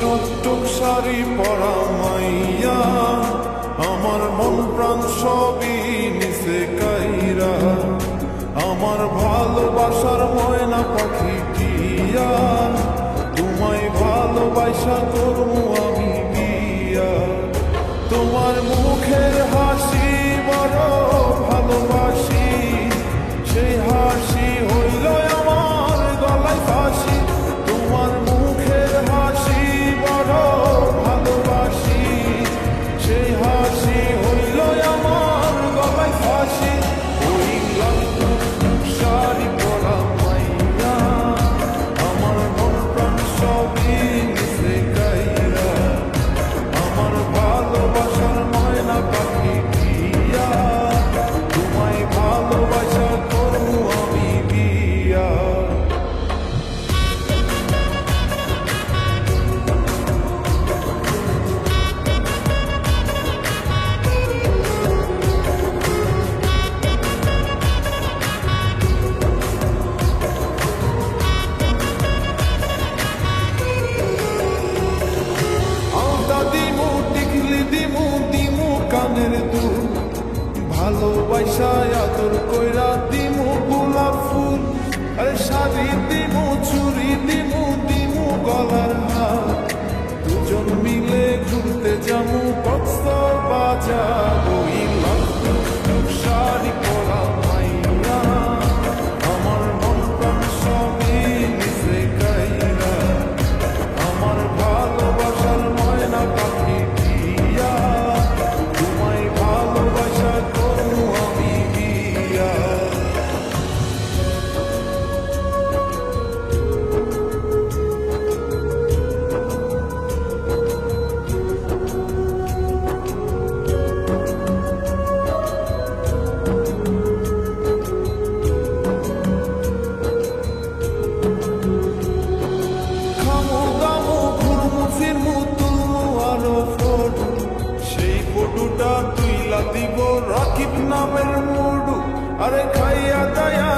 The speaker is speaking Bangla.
টুকটুক শাড়ি পরা মাইয়া, আমার মন প্রাণ সবই নিচে কাইরা। আমার ভালোবাসার ময়না পাখি দিয়া তোমায় ভালোবাসা করব ভালোবাসায় তোর কইরা দিমু গোলাপ ফুল। আরে শাড়ি দিমু চুরি দিমু দিমু গলার হার। দুজন মিলে ঘুরতে যামু কক্স বাজার দুটা তুই দিব। রাখিব নামের মুডু আরে খাইয়া দায়া